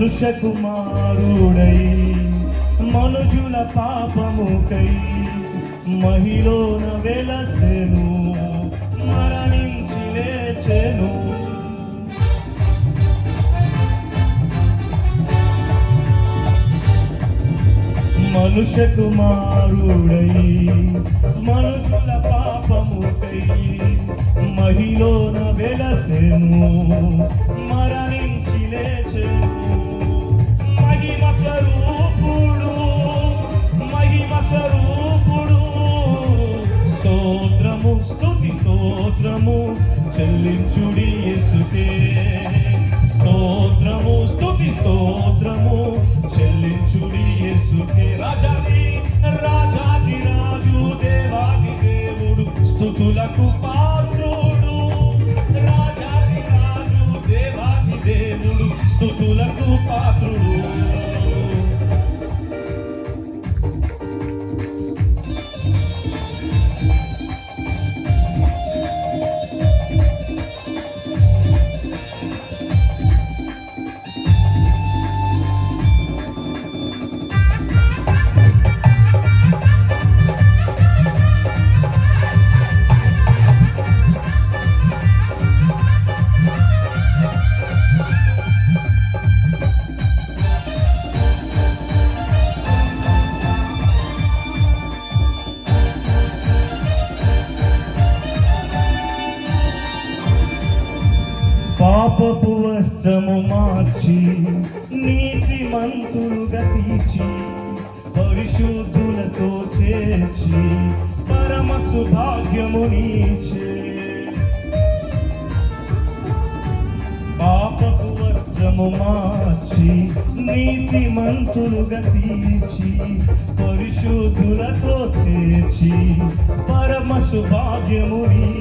మనుష్య కుమారుడై మనుజుల పాపముకై మహిలోన వెలసెను మరణించి లేచెను. మనుష్య కుమారుడై మనుషుల పాపముకై మహిలోన వెలసెను మరణించి లేచెను. చెల్లించుడి యేసుకే. స్తోత్రము స్తుతి స్తోత్రము చెల్లించుడి యేసుకే. రాజాది రాజాది రాజు దేవాది దేవుడు స్తుతులకు పాత్రుడు. రాజాది రాజు దేవాది దేవుడు స్తుతులకు పాత్రుడు వస్త్రము మార్చి నీతి మంతులుగా తీర్చి పరిశుద్ధులతో చేర్చి పరమ సుభాగ్యము నీచే. పాపపు వస్త్రము మార్చి నీతి మంతులుగా తీర్చి పరిశుద్ధులతో చేర్చి పరమ సుభాగ్యము నీచే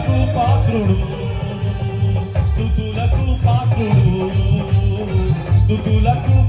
స్థుతులకు పాత్రుడు. స్థుతులకు పాత్రుడు. స్థుతులకు